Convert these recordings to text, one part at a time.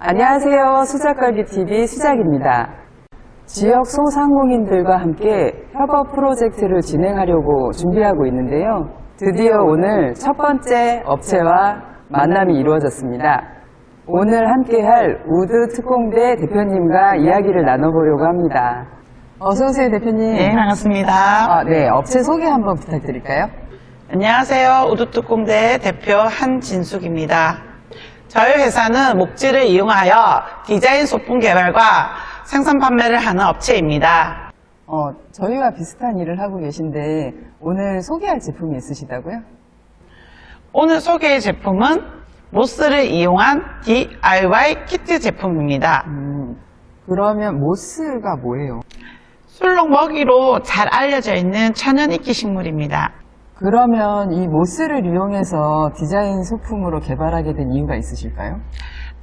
안녕하세요. 수작갈비TV 수작입니다. 지역 소상공인들과 함께 협업 프로젝트를 진행하려고 준비하고 있는데요. 드디어 오늘 첫 번째 업체와 만남이 이루어졌습니다. 오늘 함께할 우드 특공대 대표님과 이야기를 나눠보려고 합니다. 어서오세요, 대표님. 네, 반갑습니다. 아, 네, 업체 소개 한번 부탁드릴까요? 안녕하세요. 우두뚜공대 대표 한진숙입니다. 저희 회사는 목지를 이용하여 디자인 소품 개발과 생산 판매를 하는 업체입니다. 어, 저희와 비슷한 일을 하고 계신데 오늘 소개할 제품이 있으시다고요? 오늘 소개의 제품은 모스를 이용한 DIY 키트 제품입니다. 음, 그러면 모스가 뭐예요? 술록 먹이로 잘 알려져 있는 천연이끼 식물입니다. 그러면 이 모스를 이용해서 디자인 소품으로 개발하게 된 이유가 있으실까요?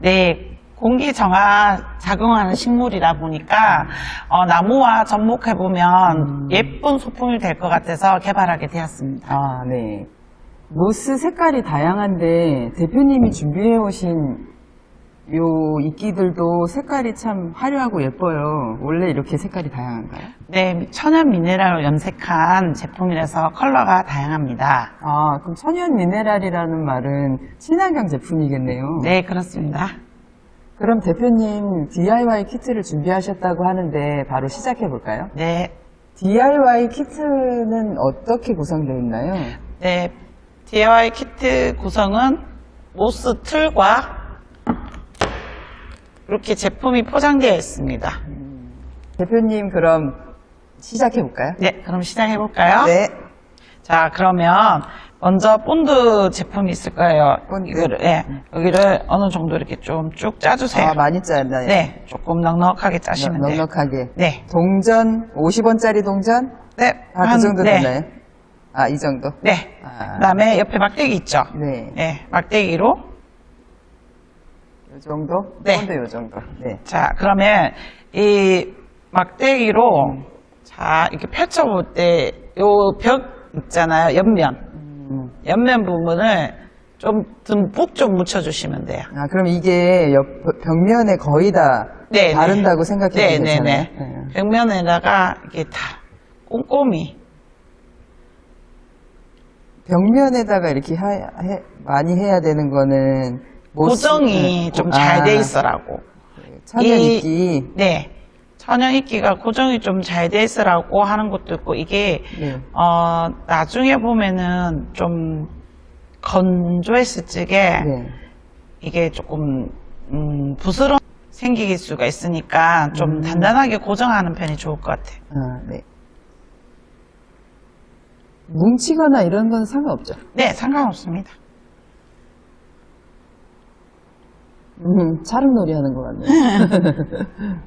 네, 공기 정화 작용하는 식물이라 보니까 어, 나무와 접목해 보면 예쁜 소품이 될 것 같아서 개발하게 되었습니다. 아, 네. 모스 색깔이 다양한데 대표님이 준비해 오신 요 이끼들도 색깔이 참 화려하고 예뻐요. 원래 이렇게 색깔이 다양한가요? 네, 천연 미네랄로 염색한 제품이라서 컬러가 다양합니다. 아, 그럼 천연 미네랄이라는 말은 친환경 제품이겠네요. 네, 그렇습니다. 그럼 대표님 DIY 키트를 준비하셨다고 하는데 바로 시작해 볼까요? 네, DIY 키트는 어떻게 구성되어 있나요? 네, DIY 키트 구성은 모스 틀과 이렇게 제품이 포장되어 있습니다. 대표님 그럼 시작해 볼까요? 네, 그럼 시작해 볼까요? 네. 자, 그러면 먼저 본드 제품이 있을 거예요. 본드. 이거를, 예, 여기를 어느 정도 이렇게 좀 쭉 짜주세요. 아, 많이 짜나요? 네, 조금 넉넉하게 짜시면 돼요. 넉넉하게. 네. 동전 50원짜리 동전? 네, 아, 그 한- 정도 네. 되나요? 아, 이 정도? 네. 아. 그다음에 옆에 막대기 있죠. 네. 네, 막대기로. 요 정도? 네. 요 정도. 네. 자, 그러면 이 막대기로 음. 자 이렇게 펼쳐볼 때 요 벽 있잖아요, 옆면. 음. 옆면 부분을 좀 듬뿍 좀 묻혀주시면 돼요. 아, 그럼 이게 옆, 벽면에 거의 다 네, 바른다고 네. 생각해도 네, 네, 괜찮아요? 네. 벽면에다가 이게 다 꼼꼼히. 벽면에다가 이렇게 하- 해- 많이 해야 되는 거는 고정이 네. 좀잘돼 아, 있어라고. 천연 이- 이끼. 네. 천연 이끼가 고정이 좀 잘 돼 있으라고 하는 것도 있고, 이게, 네. 어, 나중에 보면은 좀 건조했을 적에 네. 이게 조금, 음, 부스럼 생길 수가 있으니까 좀 음. 단단하게 고정하는 편이 좋을 것 같아요. 아, 네. 뭉치거나 이런 건 상관없죠. 네, 상관없습니다. 음, 차름놀이 하는 것 같네요.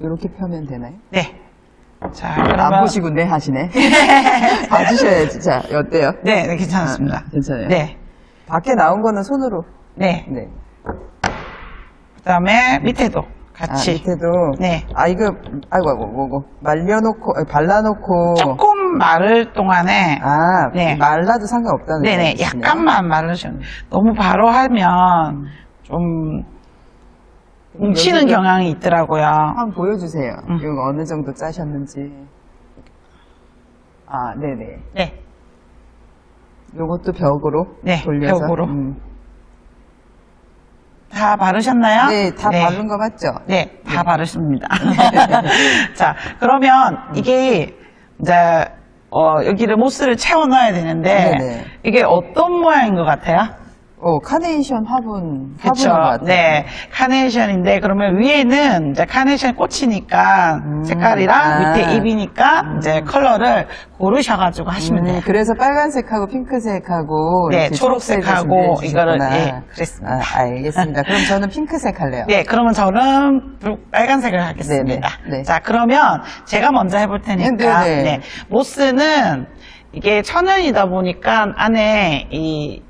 이렇게 펴면 되나요? 네. 자, 안 그러면. 보시고 네 하시네. 봐주셔야지. 자, 어때요? 네, 네, 괜찮습니다. 아, 괜찮아요? 네. 밖에 나온 거는 손으로. 네. 네. 그 다음에 밑에도 아, 같이. 밑에도. 네. 아, 이거, 아이고, 아이고, 뭐고. 말려놓고, 아니, 발라놓고. 조금 마를 동안에 아, 네. 말라도 상관없다는 네네 얘기시네요. 약간만 마르시면 너무 바로 하면 좀 뭉치는 경향이 있더라고요. 한번 보여주세요. 음. 이거 어느 정도 짜셨는지. 아, 네네. 네, 요것도 벽으로 네, 돌려서. 벽으로. 음. 다 바르셨나요? 네, 다 바른 거 맞죠? 네, 다 바르십니다. 자, 그러면 이게 이제 어, 여기를 모스를 채워 넣어야 되는데 네네. 이게 어떤 모양인 것 같아요? 어, 카네이션 화분, 그렇죠. 네, 카네이션인데 그러면 위에는 이제 카네이션 꽃이니까 음, 색깔이랑 아. 밑에 잎이니까 이제 컬러를 고르셔가지고 하시면 음, 돼요. 그래서 빨간색하고 핑크색하고 네, 초록색하고 이거를. 예, 그랬습니다. 아, 알겠습니다. 그럼 저는 핑크색 할래요. 네, 그러면 저는 불- 빨간색을 하겠습니다. 네네, 네. 자, 그러면 제가 먼저 해볼 테니까 네네. 네, 모스는 이게 천연이다 보니까 안에 이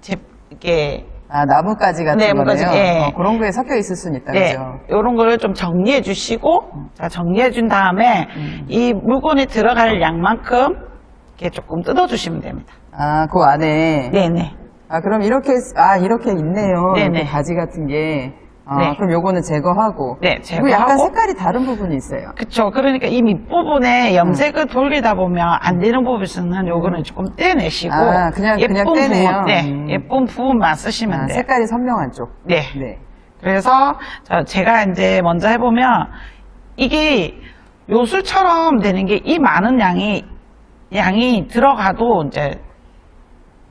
제, 이게 아, 나뭇가지 같은 네, 거네요. 나뭇가지, 예. 어, 그런 거에 섞여 있을 수는 있다, 네, 그죠? 요런 거를 좀 정리해 주시고, 자, 정리해 준 다음에, 음. 이 물건이 들어갈 양만큼, 이렇게 조금 뜯어 주시면 됩니다. 아, 그 안에. 네네. 아, 그럼 이렇게, 아, 이렇게 있네요. 네네. 이렇게 가지 같은 게. 아, 네. 그럼 요거는 제거하고. 네, 그리고 약간 제거하고. 색깔이 다른 부분이 있어요. 그쵸. 그러니까 이 밑부분에 염색을 돌리다 보면 안 되는 부분은 요거는 조금 떼내시고. 아, 그냥- 그냥 떼내요? 부분, 네. 음. 예쁜 부분만 쓰시면 아, 돼요. 색깔이 선명한 쪽. 네. 네. 그래서 저- 제가 이제 먼저 해보면 이게 요술처럼 되는 게 이 많은 양이 양이 들어가도 이제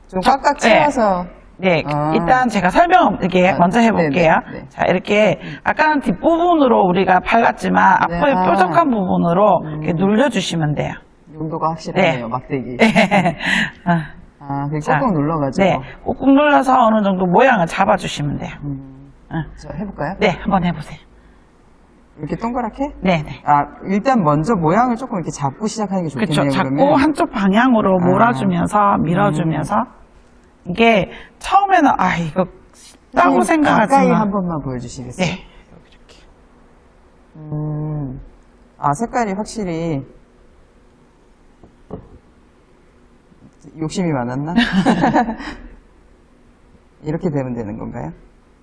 좀 저- 꽉꽉 네. 채워서. 네 아. 일단 제가 설명 이렇게 아, 먼저 해볼게요. 네네, 네. 자 이렇게 아까는 뒷부분으로 우리가 발랐지만 네, 앞에 아. 뾰족한 부분으로 이렇게 음. 눌러주시면 돼요. 용도가 확실하네요, 네. 막대기. 아, 아, 자, 꾹꾹 눌러가지고. 네, 꾹꾹 눌러서 어느 정도 모양을 잡아주시면 돼요. 음, 응. 자, 해볼까요? 네, 한번 해보세요. 이렇게 동그랗게? 네, 네. 아, 일단 먼저 모양을 조금 이렇게 잡고 시작하는 게 그렇죠. 좋겠네요. 자꾸 그러면. 한쪽 방향으로 아. 몰아주면서 밀어주면서 이게 처음에는 아 이거 쉽다고 선생님, 가까이 생각하지만 한 번만 보여주시겠어요? 네 이렇게 음, 아, 색깔이 확실히 욕심이 많았나? 이렇게 되면 되는 건가요?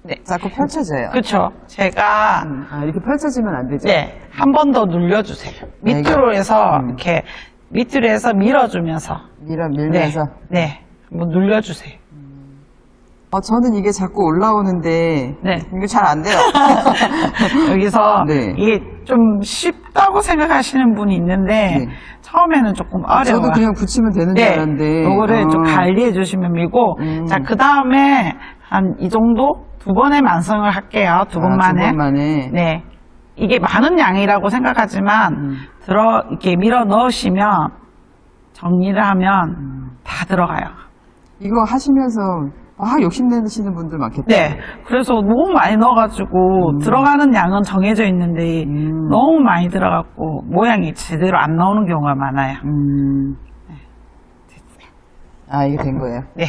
네 자꾸 펼쳐져요. 그렇죠. 제가 음, 아, 이렇게 펼쳐지면 안 되죠? 네 한 번 더 눌려주세요. 밑으로 해서 음. 이렇게 밑으로 해서 밀어주면서 밀어, 네 밀면서. 네한 번 눌려주세요. 어, 저는 이게 자꾸 올라오는데. 네. 이게 잘 안 돼요. 여기서 네. 이게 좀 쉽다고 생각하시는 분이 있는데 네. 처음에는 조금 어려워요. 저도 그냥 붙이면 되는 줄 네, 알았는데. 요거를 좀 어. 관리해 주시면 밀고, 음. 자, 그 다음에 한 이 정도? 두 번의 만성을 할게요. 두 아, 번만에. 두 번만에. 네. 이게 많은 양이라고 생각하지만, 음. 들어, 이렇게 밀어 넣으시면, 정리를 하면 음. 다 들어가요. 이거 하시면서 아 욕심내시는 분들 많겠다. 네. 그래서 너무 많이 넣어가지고, 들어가는 양은 정해져 있는데, 음. 너무 많이 들어갔고, 모양이 제대로 안 나오는 경우가 많아요. 음. 아 이게 된 거예요. 네.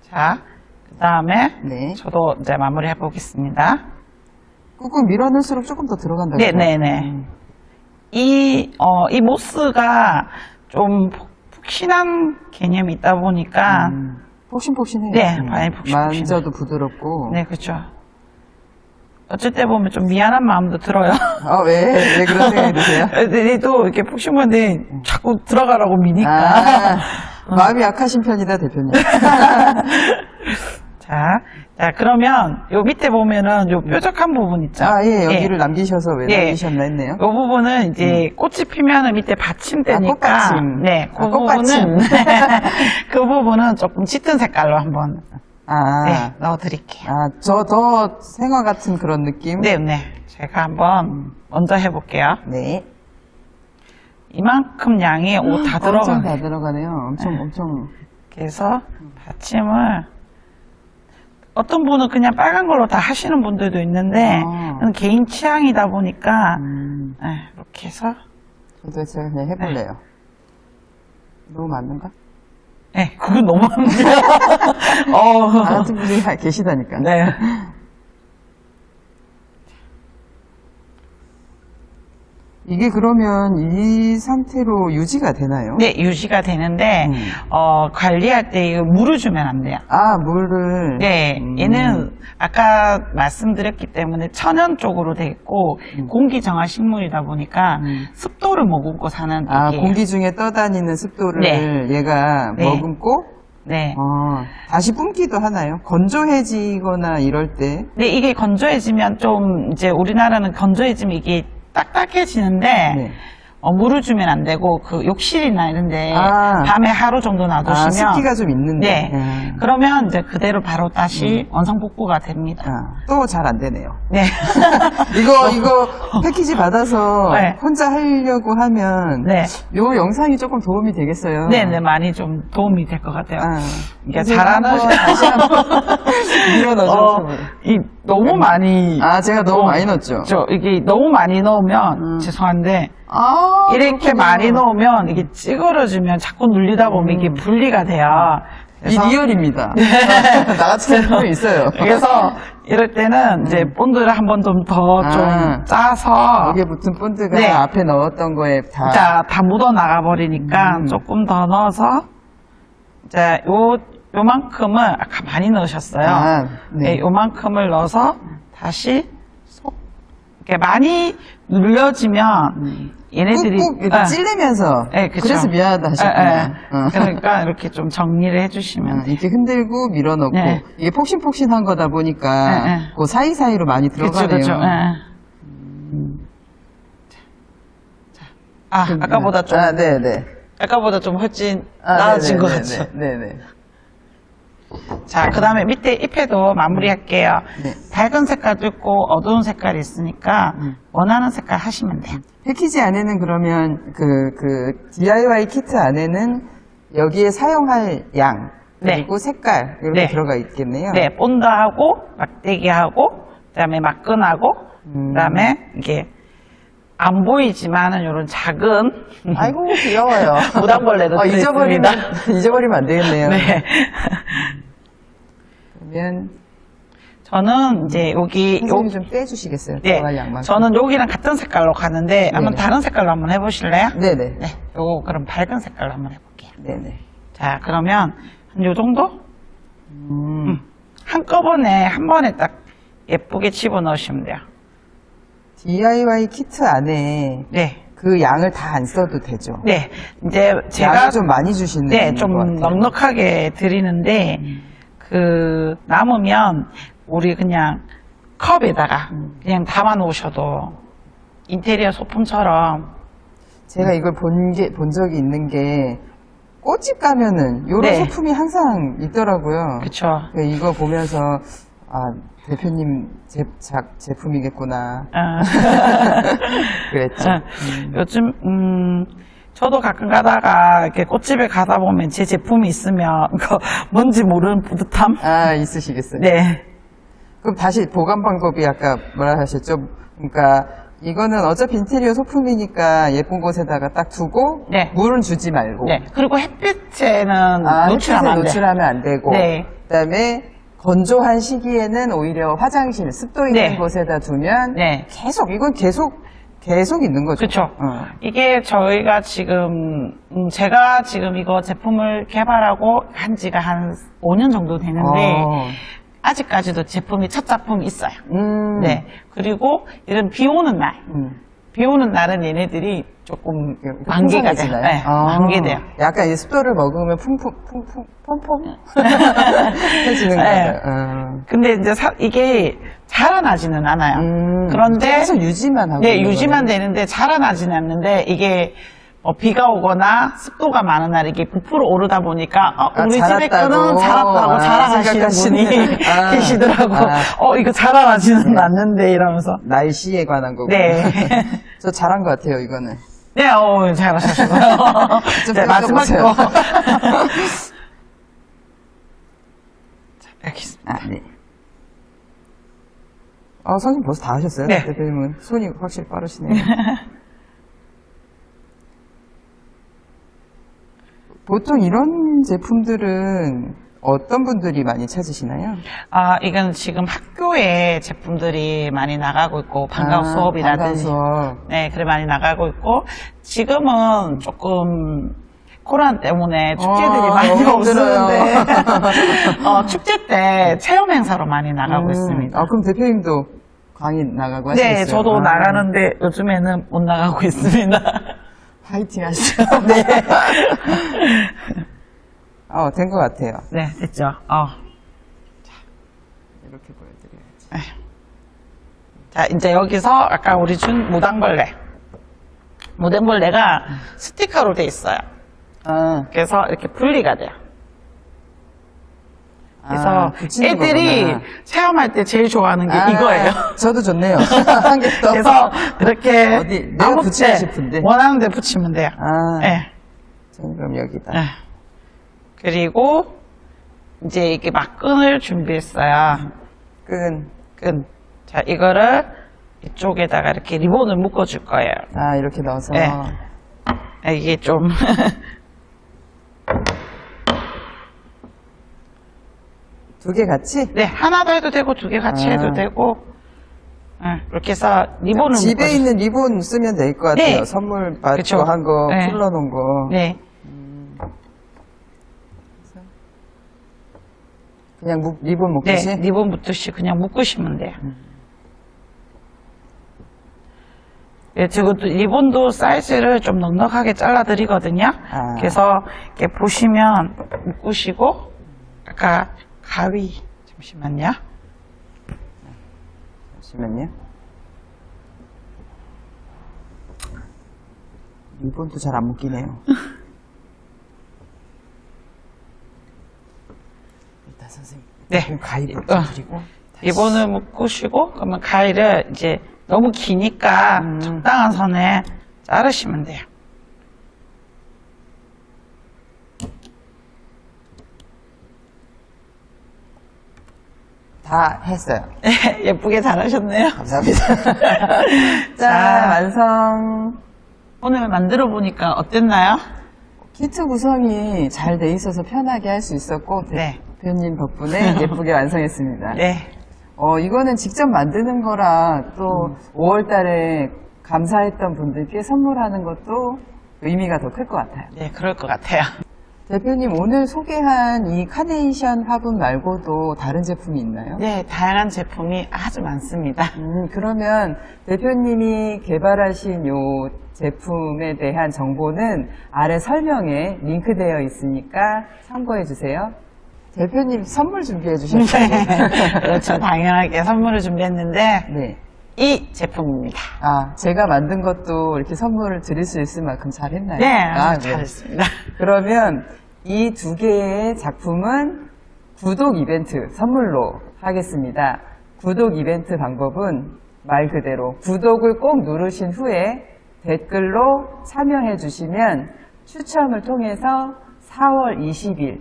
자, 그 다음에, 네. 저도 이제 마무리 해보겠습니다. 꾹꾹 밀어넣을수록 조금 더 들어간다. 네네네. 이, 어, 이 모스가 좀 폭- 푹신한 개념이 있다 보니까, 음, 폭신폭신해요. 네, 음. 많이 폭신폭신해요. 만져도 부드럽고. 네, 그쵸. 어쩔 때 보면 좀 미안한 마음도 들어요. 아, 왜? 왜 그런 생각이 드세요? 애들도 이렇게 푹신한데 자꾸 들어가라고 미니까. 아, 마음이 약하신 편이다, 대표님. 자, 자, 그러면 요 밑에 보면은 요 뾰족한 부분 있죠? 아, 예, 여기를 남기셔서 왜 예. 남기셨나 했네요. 요 부분은 이제 꽃이 피면은 밑에 받침대니까. 아, 꽃받침. 네, 그 아, 꽃받침. 부분은 그 부분은 조금 짙은 색깔로 한번 아, 네, 넣어드릴게요. 아, 저 더 생화 같은 그런 느낌? 네, 네. 제가 한번 먼저 해볼게요. 네. 이만큼 양이 옷 다 엄청 들어가요. 다 들어가네요. 엄청, 엄청. 그래서 받침을 어떤 분은 그냥 빨간 걸로 다 하시는 분들도 있는데 아. 개인 취향이다 보니까 음, 네, 이렇게 해서 저도 제가 그냥 해볼래요. 너무 맞는가? 네, 그건 너무 안 돼요. 어, 아, 같은 분이 계시다니까. 네. 이게 그러면 이 상태로 유지가 되나요? 네, 유지가 되는데 음. 어, 관리할 때 이거 물을 주면 안 돼요. 아, 물을. 네, 음. 얘는 아까 말씀드렸기 때문에 천연 쪽으로 돼 있고 공기 정화 식물이다 보니까 음. 습도를 머금고 사는 아, 이게 공기 중에 떠다니는 습도를 네. 얘가 네. 머금고, 네. 어, 다시 뿜기도 하나요? 건조해지거나 이럴 때. 네, 이게 건조해지면 좀 이제 우리나라는 건조해지면 이게 딱딱해지는데 네. 어, 물을 주면 안 되고 그 욕실이나 이런데 아. 밤에 하루 정도 놔두시면 아, 습기가 좀 있는데. 네. 음. 그러면 이제 그대로 바로 다시 원상 복구가 됩니다. 아, 또잘 안 되네요. 네. 이거, 이거 패키지 받아서 네. 혼자 하려고 하면. 네. 요 영상이 조금 도움이 되겠어요. 네, 네, 많이 좀 도움이 될 것 같아요. 아, 이게 그래서 잘하는 다시 한번 밀어 넣어서. 어, 이 너무 많이 아, 제가 너무 어, 많이 넣었죠. 저 이게 너무 많이 넣으면 음. 죄송한데 아, 이렇게 그렇군요. 많이 넣으면 이게 찌그러지면 자꾸 눌리다 보면 이게 분리가 돼요. 이 그래서, 리얼입니다. 나 같은 분이 있어요. 그래서 이럴 때는 이제 본드를 한 번 좀 더 좀 아. 짜서 여기에 붙은 본드가 네. 앞에 넣었던 거에 다. 자, 다 묻어 나가 버리니까 음. 조금 더 넣어서 이제 요 요만큼을 아까 많이 넣으셨어요. 아, 네. 네, 요만큼을 넣어서 다시 속 이렇게 많이 눌려지면 얘네들이 꾹꾹 아, 찔리면서 예, 그쵸. 그래서 미안하다 하셨구나. 예, 예. 어. 그러니까 이렇게 좀 정리를 해주시면 어, 이렇게 흔들고 밀어넣고 네. 이게 폭신폭신한 거다 보니까 네, 네. 그 사이사이로 많이 그렇죠, 들어가네요. 그렇죠. 아, 아까보다 좀 아, 네, 네. 아까보다 좀 훨씬 아, 나아진 네, 것 네, 같죠. 네, 네. 네. 자, 그 다음에 밑에 잎에도 마무리할게요. 네. 밝은 색깔도 있고 어두운 색깔이 있으니까 음. 원하는 색깔 하시면 돼요. 패키지 안에는 그러면 그, 그 DIY 키트 안에는 여기에 사용할 양 네. 그리고 색깔 이렇게 네. 들어가 있겠네요. 네, 본드하고 막대기하고 그다음에 막근하고 음. 그다음에 이게 안 보이지만은 이런 작은 아이고 귀여워요. 무당벌레도 어, 잊어버리면 들어있습니다. 잊어버리면 안 되겠네요. 네. 그러면 저는 이제 여기 요 선생님이 좀 떼주시겠어요? 네, 들어갈 양만. 저는 여기랑 같은 색깔로 가는데 한번 네네. 다른 색깔로 한번 해보실래요? 네네. 네, 요거 그럼 밝은 색깔로 한번 해볼게요. 네네. 자, 그러면 한 요 정도? 음. 한꺼번에 한 번에 딱 예쁘게 집어넣으시면 돼요. DIY 키트 안에 네. 그 양을 다 안 써도 되죠. 네. 이제 제가 양을 좀 많이 주시는 네, 좀 것 같아요. 넉넉하게 드리는데 그 남으면 우리 그냥 컵에다가 음. 그냥 담아 놓으셔도 인테리어 소품처럼 제가 이걸 본 게, 본 적이 있는 게, 꽃집 가면은, 요런 네. 소품이 항상 있더라고요. 그쵸. 그 이거 보면서, 아, 대표님 제, 작, 제품이겠구나. 어. 그랬죠. 어, 요즘 음 저도 가끔 가다가 이렇게 꽃집에 가다 보면 제 제품이 있으면 그 뭔지 모르는 뿌듯함. 아, 있으시겠어요. 네. 그럼 다시 보관 방법이 아까 뭐라 하셨죠? 그러니까, 이거는 어차피 인테리어 소품이니까 예쁜 곳에다가 딱 두고, 네. 물은 주지 말고. 네. 그리고 햇빛에는 아, 노출하면 안 돼. 노출하면 안 되고. 네. 그다음에 건조한 시기에는 오히려 화장실 습도 있는 네. 곳에다 두면 네. 계속 이건 계속 계속 있는 거죠. 그렇죠. 어. 이게 저희가 지금 음, 제가 지금 이거 제품을 개발하고 한 지가 한 5년 정도 되는데 어. 아직까지도 제품이 첫 작품이 있어요. 음. 네. 그리고 이런 비 오는 날, 음. 비 오는 날은 얘네들이 조금 만개가 돼요. 풍성해지나요? 네, 아. 만개돼요. 약간 이 습도를 먹으면 풍풍 풍풍 펌펌 해지는 네. 거죠. 어. 근데 이제 사- 이게 자라나지는 않아요. 음. 그런데 계속 유지만 하고 네, 유지만 거네요. 되는데 자라나지는 않는데 이게 어, 비가 오거나 습도가 많은 날 이 게 부풀어 오르다 보니까 어, 아, 우리 집에 자랐다고. 거는 자랐다고 아, 자랑하시는 분이. 아. 계시더라고. 아. 어 이거 자라나지는 않는데 이러면서. 날씨에 관한 거고. 네. 저 잘한 것 같아요, 이거는. 네, 어, 잘하셨어요. 좀 네, 마지막. 거. 자, 여기 있습니다. 아, 네. 아, 선생님 벌써 다 하셨어요? 네. 대표님은 손이 확실히 빠르시네요. 보통 이런 제품들은 어떤 분들이 많이 찾으시나요? 아, 이건 지금 학교에 제품들이 많이 나가고 있고, 방과후 아, 수업이라든지. 방과후 수업. 네, 그래 많이 나가고 있고, 지금은 조금, 코로나 때문에 축제들이 아, 많이 힘들어요. 어, 축제 때 체험 행사로 많이 나가고 음, 있습니다. 아, 그럼 대표님도 강의 나가고 하시겠어요? 네, 저도 아, 나가는데 요즘에는 못 나가고 있습니다. 파이팅 하시죠. 네. 어, 된 것 같아요. 네, 됐죠. 어. 이렇게 보여드려야지. 자, 이제 여기서 아까 우리 준 무당벌레. 무당벌레가 스티커로 돼 있어요. 아, 그래서 이렇게 분리가 돼요. 그래서 아, 애들이 거구나. 체험할 때 제일 좋아하는 게 아, 이거예요. 저도 좋네요. 그래서 이렇게 어디, 내가 아무 붙이고 때 싶은데. 원하는 데 붙이면 돼요. 아, 네. 그럼 여기다. 네. 그리고 이제 이게 막 끈을 준비했어요. 끈. 끈. 자, 이거를 이쪽에다가 이렇게 리본을 묶어줄 거예요. 아, 이렇게 넣어서. 네. 아, 이게 좀 두 개 같이? 네, 하나 더 해도 되고 두 개 같이 아. 해도 되고 네, 이렇게 해서 리본을 집에 묶어줘- 있는 리본 쓰면 될 것 같아요. 네. 선물 받고 그쵸. 한 거, 네. 풀러놓은 거. 네, 그냥 묶- 리본 네, 묶듯이? 리본 붙듯이 그냥 묶으시면 돼요. 예, 지금 또 리본도 사이즈를 좀 넉넉하게 잘라드리거든요. 아. 그래서 이렇게 보시면 묶으시고 아까 가위 잠시만요. 잠시만요. 리본도 잘 안 묶이네요. 일단 선생님. 네. 가위를 어. 드리고. 리본을 묶으시고 그러면 가위를 이제 너무 기니까 음. 적당한 선에 자르시면 돼요. 다 했어요. 예쁘게 잘하셨네요. 감사합니다. 자, 자. 완성. 오늘 만들어 보니까 어땠나요? 키트 구성이 잘 돼 있어서 편하게 할 수 있었고, 네. 대표님 덕분에 예쁘게 완성했습니다. 네. 어, 이거는 직접 만드는 거라 또 5월 달에 감사했던 분들께 선물하는 것도 의미가 더 클 것 같아요. 네, 그럴 것 같아요. 대표님, 오늘 소개한 이 카네이션 화분 말고도 다른 제품이 있나요? 네, 다양한 제품이 아주 많습니다. 음, 그러면 대표님이 개발하신 요 제품에 대한 정보는 아래 설명에 링크되어 있으니까 참고해 주세요. 대표님 선물 준비해 주셨어요. 그렇죠. 당연하게 선물을 준비했는데 네. 이 제품입니다. 아, 제가 만든 것도 이렇게 선물을 드릴 수 있을 만큼 잘했나요? 네, 아, 아주 잘했습니다. 그러면 이 두 개의 작품은 구독 이벤트 선물로 하겠습니다. 구독 이벤트 방법은 말 그대로 구독을 꼭 누르신 후에 댓글로 참여해 주시면 추첨을 통해서 4월 20일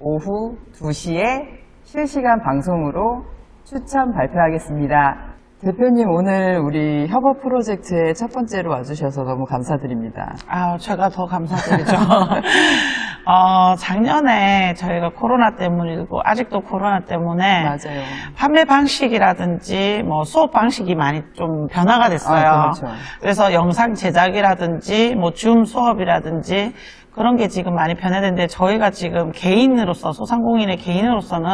오후 2시에 실시간 방송으로 추첨 발표하겠습니다. 대표님 오늘 우리 협업 프로젝트의 첫 번째로 와주셔서 너무 감사드립니다. 아, 제가 더 감사드리죠. 어, 작년에 저희가 코로나 때문이고 아직도 코로나 때문에 맞아요. 판매 방식이라든지 뭐 수업 방식이 많이 좀 변화가 됐어요. 아, 그렇죠. 그래서 영상 제작이라든지 뭐 줌 수업이라든지 그런 게 지금 많이 변화됐는데 저희가 지금 개인으로서 소상공인의 개인으로서는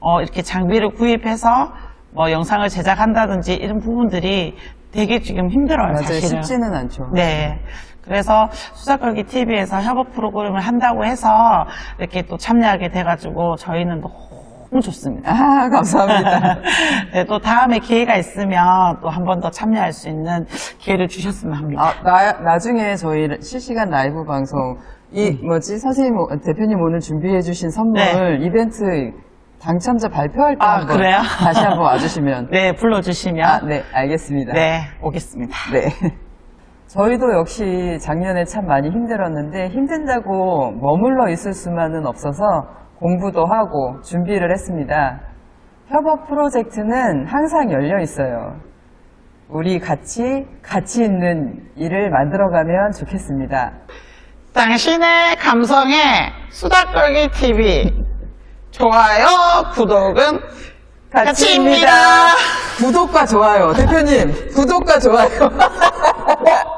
어, 이렇게 장비를 구입해서 뭐 영상을 제작한다든지 이런 부분들이 되게 지금 힘들어요. 맞아요. 사실은. 쉽지는 않죠. 네. 그래서 수사걸기 TV에서 협업 프로그램을 한다고 해서 이렇게 또 참여하게 돼가지고 저희는 너무 좋습니다. 아, 감사합니다. 네, 또 다음에 기회가 있으면 또 한 번 더 참여할 수 있는 기회를 주셨으면 합니다. 아, 나, 나중에 저희 실시간 라이브 방송, 이, 뭐지, 선생님, 어, 대표님 오늘 준비해 주신 선물, 네. 이벤트 당첨자 발표할 때 아, 한번 그래요? 다시 한번 와주시면. 네, 불러주시면 아, 네, 알겠습니다. 네, 오겠습니다. 네. 저희도 역시 작년에 참 많이 힘들었는데 힘든다고 머물러 있을 수만은 없어서 공부도 하고 준비를 했습니다. 협업 프로젝트는 항상 열려 있어요. 우리 같이 가치 있는 일을 만들어가면 좋겠습니다. 당신의 감성에 수다걸기 TV 좋아요, 구독은 가치입니다. 구독과 좋아요. 대표님, 구독과 좋아요.